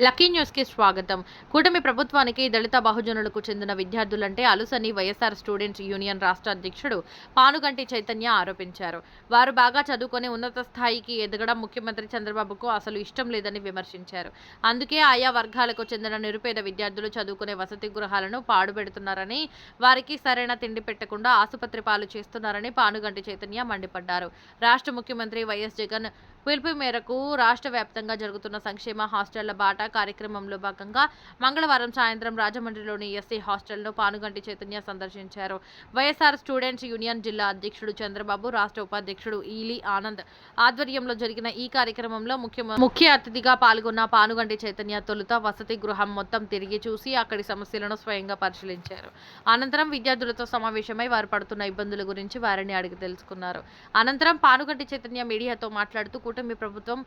Lucky న్యూస్కి స్వాగతం. కూటమి ప్రభుత్వానికి దళిత బహుజనులకు చెందిన విద్యార్థులంటే అలుసని వైఎస్ఆర్ స్టూడెంట్స్ యూనియన్ రాష్ట్ర అధ్యక్షుడు పానుగంటి చైతన్య ఆరోపించారు. వారు బాగా చదువుకొని ఉన్నత స్థాయికి ఎదగడం ముఖ్యమంత్రి చంద్రబాబుకు అసలు ఇష్టం లేదని విమర్శించారు. అందుకే ఆయా వర్గాలకు చెందిన నిరుపేద విద్యార్థులు చదువుకునే వసతి గృహాలను పాడుపెడుతున్నారని వారికి సరైన తిండి పెట్టకుండా ఆసుపత్రి పాలు చేస్తున్నారని పానుగంటి చైతన్య మండిపడ్డారు. రాష్ట్ర ముఖ్యమంత్రి వైఎస్ జగన్ పిలుపు మేరకు రాష్ట్ర వ్యాప్తంగా జరుగుతున్న సంక్షేమ హాస్టళ్ళ బాట కార్యక్రమంలో భాగంగా మంగళవారం సాయంత్రం రాజమండ్రిలోని ఎస్సీ హాస్టల్ను పానుగంటి చైతన్య సందర్శించారు. వైఎస్ఆర్ స్టూడెంట్స్ యూనియన్ జిల్లా అధ్యక్షుడు చంద్రబాబు రాష్ట్ర ఉపాధ్యక్షుడు ఈలి ఆనంద్ ఆధ్వర్యంలో జరిగిన ఈ కార్యక్రమంలో ముఖ్య ముఖ్య అతిథిగా పాల్గొన్న పానుగంటి చైతన్య తొలుత వసతి గృహం మొత్తం తిరిగి చూసి అక్కడి సమస్యలను స్వయంగా పరిశీలించారు. అనంతరం విద్యార్థులతో సమావేశమై వారు పడుతున్న ఇబ్బందుల గురించి వారిని అడిగి తెలుసుకున్నారు. అనంతరం పానుగంటి చైతన్య మీడియాతో మాట్లాడుతూ కూటమి ప్రభుత్వం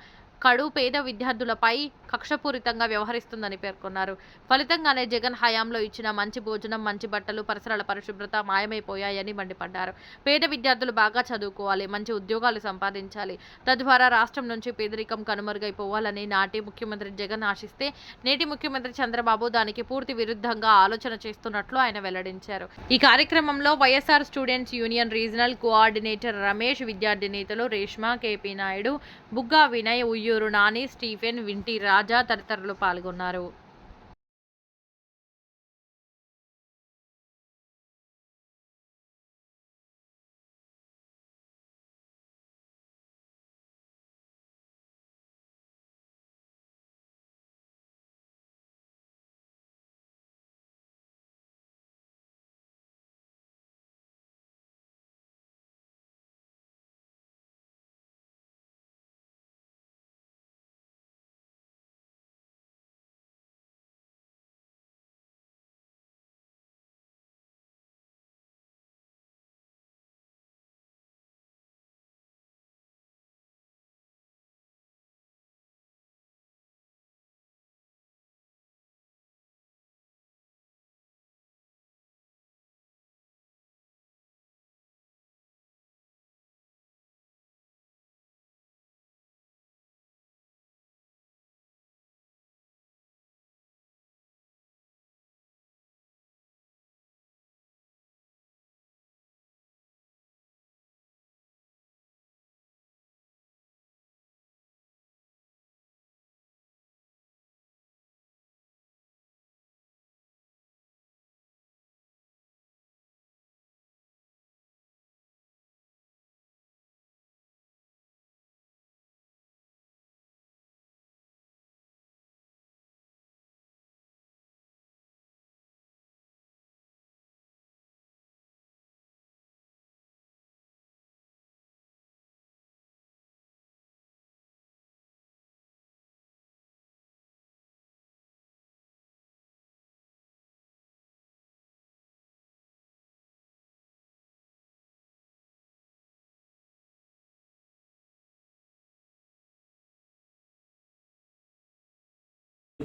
కడు పేద విద్యార్థులపై కక్షపూరితంగా వ్యవహరిస్తుందని పేర్కొన్నారు. ఫలితంగానే జగన్ హయాంలో ఇచ్చిన మంచి భోజనం మంచి బట్టలు పరిసరాల పరిశుభ్రత మాయమైపోయాయని మండిపడ్డారు. పేద విద్యార్థులు బాగా చదువుకోవాలి మంచి ఉద్యోగాలు సంపాదించాలి. తద్వారా రాష్ట్రం నుంచి పేదరికం కనుమరుగైపోవాలని నాటి ముఖ్యమంత్రి జగన్ ఆశిస్తే నేటి ముఖ్యమంత్రి చంద్రబాబు దానికి పూర్తి విరుద్ధంగా ఆలోచన చేస్తున్నట్లు ఆయన వెల్లడించారు. ఈ కార్యక్రమంలో YSR students union regional coordinator Ramesh విద్యార్థి నేతలు రేష్మా కేపీ నాయుడు బుగ్గా వినయ్ ఉయ్యూరు నాని స్టీఫెన్ వింటి రాజా తదితరులు పాల్గొన్నారు.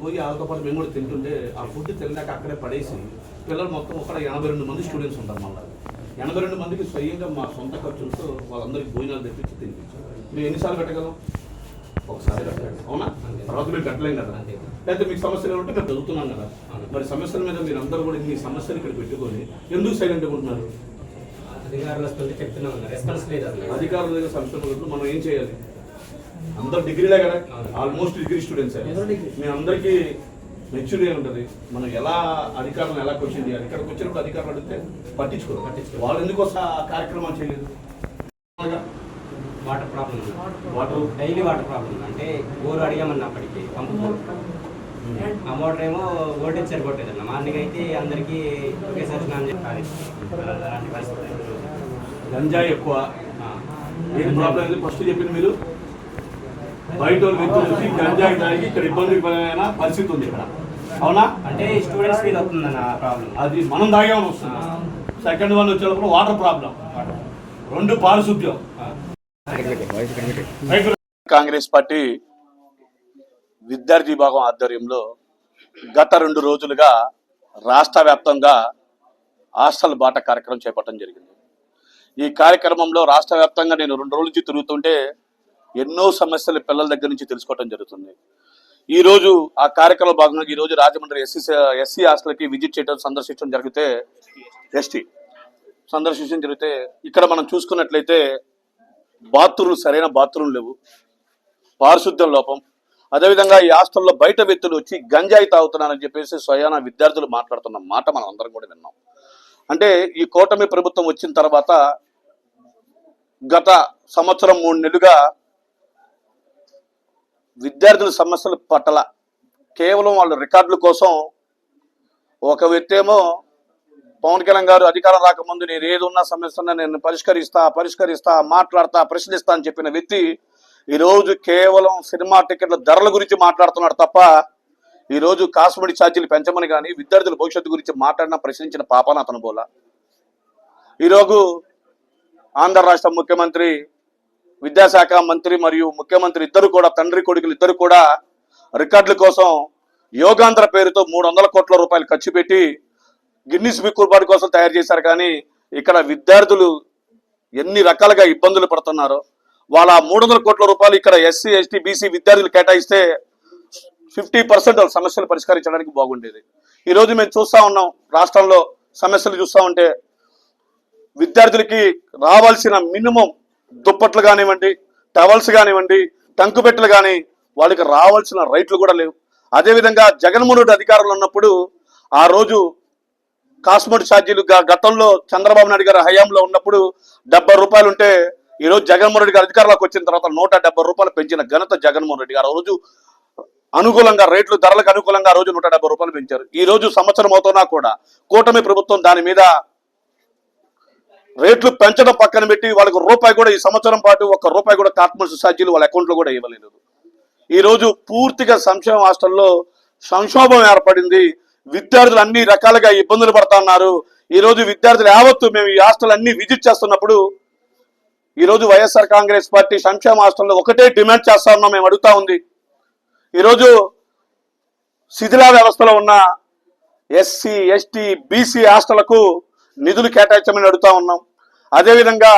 పోయి వాళ్ళతో పాటు మేము కూడా తింటుంటే ఆ ఫుడ్ తినలేక అక్కడే పడేసి పిల్లలు మొత్తం ఒక ఎనభై రెండు మంది స్టూడెంట్స్ ఉంటారు మళ్ళీ. ఎనభై రెండు మందికి స్వయంగా మా సొంత ఖర్చులతో వాళ్ళందరికీ భోజనాలు తెప్పించి తినిపించాం మేము ఎన్నిసార్లు పెట్టగలం ఒకసారి. అవునా? తర్వాత మేము పెట్టలేం కదా. లేకపోతే మీకు సమస్యలు ఉంటే మేము చదువుతున్నాం కదా. మరి సమస్యల మీద మీరు అందరూ కూడా ఇన్ని సమస్యలు ఇక్కడ పెట్టుకొని ఎందుకు సైలెంట్గా ఉంటున్నారు? అధికారులు చెప్తున్నా అధికారుల దగ్గర సమస్యలు మనం ఏం చేయాలి? అందరు డిగ్రీలే కదా? ఆల్మోస్ట్ డిగ్రీ స్టూడెంట్స్ మీ అందరికీ మెచ్యూరిటీ ఉంటుంది? మనం ఎలా అధికారులను ఎలా క్వశ్చన్ చేయాలి? ఇక్కడికి వచ్చినప్పుడు అధికారులు అడిగితే పట్టించుకోరు. పట్టించుకోరు. వాళ్ళు ఎందుకు ఆ కార్యక్రమం చేయలేదు? Water problem water daily water problem అంటే బోరు అడిగామన్నప్పటికీ పంపు బోరు. ఆ మోటార్ ఏమో వోల్టేజ్ సరిపోతుంది మార్నింగ్ అయితే అందరికీ ఒకేసారి స్నానం చేయాలి అలాంటి పరిస్థితి గంజాయి ఎక్కువ. ఏం ప్రాబ్లం ఫస్ట్ చెప్పింది మీరు. బయట వాళ్ళు వ్యక్తులు వచ్చి గంజాయి తాగి ఇక్కడ ఇబ్బందికరమైన పరిస్థితి ఉంది ఇక్కడ. అవునా? అంటే స్టూడెంట్స్ మీద వస్తుందన్న ఆ ప్రాబ్లం. అది మనం తాగేమని వస్తుంది. సెకండ్ వన్ వచ్చేటప్పుడు వాటర్ ప్రాబ్లం. రెండు పారిశుద్ధ్యం. కాంగ్రెస్ పార్టీ విద్యార్థి విభాగం ఆధ్వర్యంలో గత రెండు రోజులుగా రాష్ట్ర వ్యాప్తంగా హాస్టల్ బాట కార్యక్రమం చేపట్టడం జరిగింది. ఈ కార్యక్రమంలో రాష్ట్ర వ్యాప్తంగా నేను రెండు రోజుల నుంచి తిరుగుతుంటే ఎన్నో సమస్యలు పిల్లల దగ్గర నుంచి తెలుసుకోవడం జరుగుతుంది. ఈ రోజు ఆ కార్యక్రమంలో భాగంగా ఈ రోజు రాజమండ్రి ఎస్సీ ఎస్సీ హాస్టల్కి విజిట్ చేయడం సందర్శించడం జరిగితే ఎస్టీ. సందర్శించడం జరిగితే ఇక్కడ మనం చూసుకున్నట్లయితే బాత్రూమ్లు సరైన బాత్రూమ్లు లేవు. పారిశుద్ధ్యం లోపం. అదేవిధంగా ఈ హాస్టల్లో బయట వ్యక్తులు వచ్చి గంజాయి తాగుతున్నారని చెప్పేసి స్వయాన విద్యార్థులు మాట్లాడుతున్న మాట మనం అందరం కూడా విన్నాం. అంటే ఈ కూటమి ప్రభుత్వం వచ్చిన తర్వాత గత సంవత్సరం మూడు నెలలుగా విద్యార్థుల సమస్యల పట్ల కేవలం వాళ్ళ రికార్డుల కోసం ఒక వ్యక్తి ఏమో పవన్ కళ్యాణ్ గారు అధికారం రాకముందు నేను ఏది ఉన్న సమస్యను నేను పరిష్కరిస్తా పరిష్కరిస్తా మాట్లాడతా ప్రశ్నిస్తా అని చెప్పిన వ్యక్తి ఈరోజు కేవలం సినిమా టికెట్ల ధరల గురించి మాట్లాడుతున్నాడు తప్ప ఈరోజు కాస్మెటిక్ ఛార్జీలు పెంచమని కానీ విద్యార్థుల భవిష్యత్తు గురించి మాట్లాడిన ప్రశ్నించిన పాపాన అతను బోలా. ఈరోజు ఆంధ్ర రాష్ట్ర ముఖ్యమంత్రి విద్యాశాఖ మంత్రి మరియు ముఖ్యమంత్రి ఇద్దరు కూడా తండ్రి కొడుకులు ఇద్దరు కూడా రికార్డుల కోసం యోగాంధ్ర పేరుతో మూడు వందల కోట్ల రూపాయలు ఖర్చు పెట్టి గిన్నిస్ బుక్ రికార్డు కోసం తయారు చేశారు. కానీ ఇక్కడ విద్యార్థులు ఎన్ని రకాలుగా ఇబ్బందులు పడుతున్నారో వాళ్ళ మూడు వందల కోట్ల రూపాయలు ఇక్కడ ఎస్సీ ఎస్టీ బీసీ విద్యార్థులు కేటాయిస్తే ఫిఫ్టీ పర్సెంట్ వాళ్ళ సమస్యలు పరిష్కరించడానికి బాగుండేది. ఈరోజు మేము చూస్తా ఉన్నాం రాష్ట్రంలో సమస్యలు చూస్తా ఉంటే విద్యార్థులకి రావాల్సిన మినిమం దుప్పట్లు కానివ్వండి టవల్స్ కానివ్వండి టంకుబెట్టలు కానీ వాళ్ళకి రావాల్సిన రైట్లు కూడా లేవు. అదేవిధంగా జగన్మోహన్ రెడ్డి అధికారంలో ఉన్నప్పుడు ఆ రోజు కాస్మెటిక్ ఛార్జీలు గతంలో చంద్రబాబు నాయుడు గారు హయాంలో ఉన్నప్పుడు డెబ్బై రూపాయలు ఉంటే ఈ రోజు జగన్మోహన్ రెడ్డి గారు అధికారంలోకి వచ్చిన తర్వాత నూట డెబ్బై రూపాయలు పెంచిన ఘనత జగన్మోహన్ రెడ్డి గారు. ఆ రోజు అనుకూలంగా రేట్లు ధరలకు అనుకూలంగా ఆ రోజు నూట డెబ్బై రూపాయలు పెంచారు. ఈ రోజు సంవత్సరం అవుతున్నా కూడా కూటమి ప్రభుత్వం దాని మీద రేట్లు పెంచడం పక్కన పెట్టి వాళ్ళకు రూపాయి కూడా ఈ సంవత్సరం పాటు ఒక్క రూపాయి కూడా కాస్మెటిక్ ఛార్జీలు వాళ్ళ అకౌంట్లో కూడా ఇవ్వలేదు. ఈరోజు పూర్తిగా సంక్షేమ హాస్టల్లో సంక్షోభం ఏర్పడింది. విద్యార్థులు అన్ని రకాలుగా ఇబ్బందులు పడుతున్నారు ఈరోజు విద్యార్థులు యావత్తు మేము ఈ హాస్టల్ అన్ని విజిట్ చేస్తున్నప్పుడు ఈరోజు వైఎస్ఆర్ కాంగ్రెస్ పార్టీ సంక్షేమ హాస్టల్లో ఒకటే డిమాండ్ చేస్తా ఉన్నాం మేము అడుగుతా ఉంది. ఈరోజు శిథిలా వ్యవస్థలో ఉన్న ఎస్సీ ఎస్టీ బీసీ హాస్టళ్ళకు నిధులు కేటాయించమని అడుగుతా ఉన్నాం. అదేవిధంగా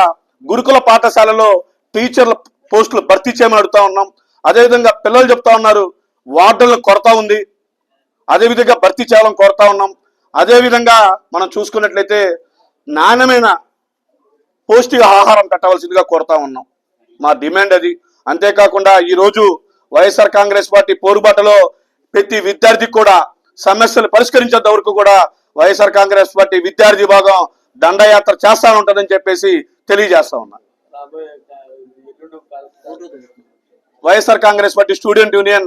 గురుకుల పాఠశాలలో టీచర్ల పోస్టులు భర్తీ చేయమని అడుగుతా ఉన్నాం. అదేవిధంగా పిల్లలు చెప్తా ఉన్నారు వార్డులను కొరత ఉంది. అదేవిధంగా భర్తీ చేయాలని కోరుతా ఉన్నాం. అదేవిధంగా మనం చూసుకున్నట్లయితే నాణ్యమైన పౌష్టిక ఆహారం పెట్టవలసిందిగా కోరుతా ఉన్నాం. మా డిమాండ్ అది. అంతేకాకుండా ఈరోజు వైఎస్ఆర్ కాంగ్రెస్ పార్టీ పోరుబాటలో ప్రతి విద్యార్థికి కూడా సమస్యలు పరిష్కరించేంత వరకు కూడా వైఎస్ఆర్ కాంగ్రెస్ పార్టీ విద్యార్థి విభాగం దండయాత్ర చేస్తా ఉంటుందని చెప్పేసి తెలియజేస్తా ఉన్నా. YSR Congress party student union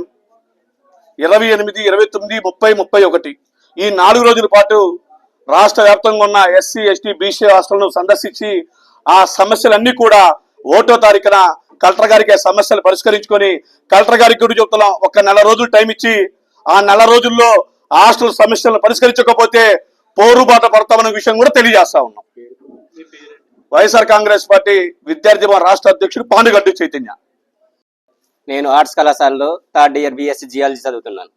ఇరవై ఎనిమిది ఇరవై తొమ్మిది ముప్పై ముప్పై ఒకటి. ఈ నాలుగు రోజుల పాటు రాష్ట్ర వ్యాప్తంగా ఉన్న ఎస్సీ ఎస్టీ బీసీ హాస్టల్ను సందర్శించి ఆ సమస్యలన్నీ కూడా ఓటో తారీఖున కలెక్టర్ గారికి ఆ సమస్యలు పరిష్కరించుకొని కలెక్టర్ గారికి కూడా చెప్తున్నాం ఒక నెల రోజులు టైం ఇచ్చి ఆ నెల రోజుల్లో హాస్టల్ సమస్యలను పరిష్కరించకపోతే పోరుబాట పడతామనే విషయం కూడా తెలియజేస్తా ఉన్నాం. వైఎస్ఆర్ కాంగ్రెస్ పార్టీ విద్యార్థి రాష్ట్ర అధ్యక్షుడు పాండుగడ్డు చైతన్య. నేను ఆర్ట్స్ కళాశాలలో థర్డ్ ఇయర్ బీఎస్సీ జియాలజీ చదువుతున్నాను.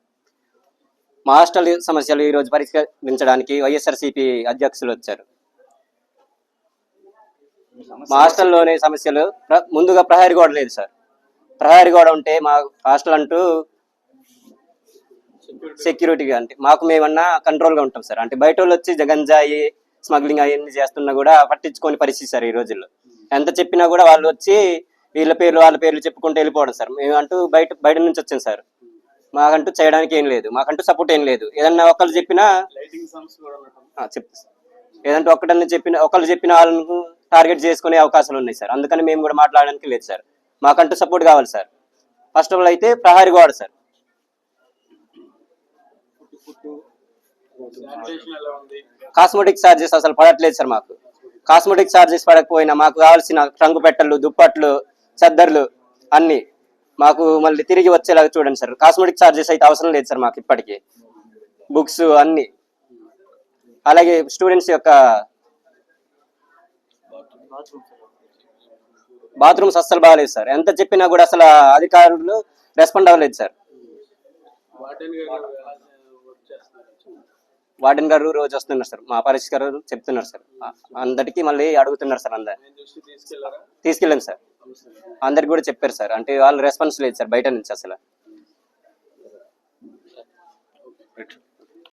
మా హాస్టల్ సమస్యలు ఈరోజు పరిష్కరించడానికి వైఎస్ఆర్సీపీ అధ్యక్షులు వచ్చారు. మా హాస్టల్లోని సమస్యలు ప్ర- ముందుగా ప్రహరీ గోడ లేదు సార్. ప్రహరీ గోడ ఉంటే మా హాస్టల్ అంటూ సెక్యూరిటీగా అంటే మాకు మేమన్నా కంట్రోల్గా ఉంటాం సార్. అంటే బయట వాళ్ళు వచ్చి జగంజాయి స్మగ్లింగ్ అవన్నీ చేస్తున్నా కూడా పట్టించుకొని పరిస్థితి సార్ ఈ రోజుల్లో. ఎంత చెప్పినా కూడా వాళ్ళు వచ్చి వీళ్ళ పేర్లు వాళ్ళ పేర్లు చెప్పుకుంటూ వెళ్ళిపోవడం సార్. మేము అంటూ బయట బయట నుంచి వచ్చాం సార్. మాకంటూ చేయడానికి ఏం లేదు. మాకంటూ సపోర్ట్ ఏం లేదు. ఏదన్నా ఒకళ్ళు చెప్పినా చెప్తా. ఏదంటే ఒక్కటన్నా చెప్పిన ఒకళ్ళు చెప్పిన వాళ్ళను టార్గెట్ చేసుకునే అవకాశాలు ఉన్నాయి సార్. అందుకని మేము కూడా మాట్లాడడానికి లేదు సార్. మాకంటూ సపోర్ట్ కావాలి సార్. ఫస్ట్ ఆఫ్ ఆల్ అయితే ప్రహారీ గోడ సార్. కాస్మెటిక్ ఛార్జెస్ అసలు పడట్లేదు సార్ మాకు. కాస్మెటిక్ ఛార్జెస్ పడకపోయినా మాకు కావాల్సిన ట్రంకు పెట్టలు దుప్పట్లు చద్దర్లు అన్ని మాకు మళ్ళీ తిరిగి వచ్చేలాగా చూడండి సార్. కాస్మెటిక్ ఛార్జెస్ అయితే అవసరం లేదు సార్ మాకు ఇప్పటికీ. బుక్స్ అన్ని. అలాగే స్టూడెంట్స్ యొక్క బాత్రూమ్స్ అస్సలు బాగాలేదు సార్. ఎంత చెప్పినా కూడా అసలు అధికారులు రెస్పాండ్ అవ్వలేదు సార్. వార్డెన్ గారు రోజు వస్తున్నారు సార్. మా పరిస్థితి గారు చెప్తున్నారు సార్. అందరికీ మళ్ళీ అడుగుతున్నారు సార్ అందరు. తీసుకెళ్ళాను సార్. అందరికి కూడా చెప్పారు సార్. అంటే వాళ్ళు రెస్పాన్స్ లేదు సార్ బయట నుంచి అసలు.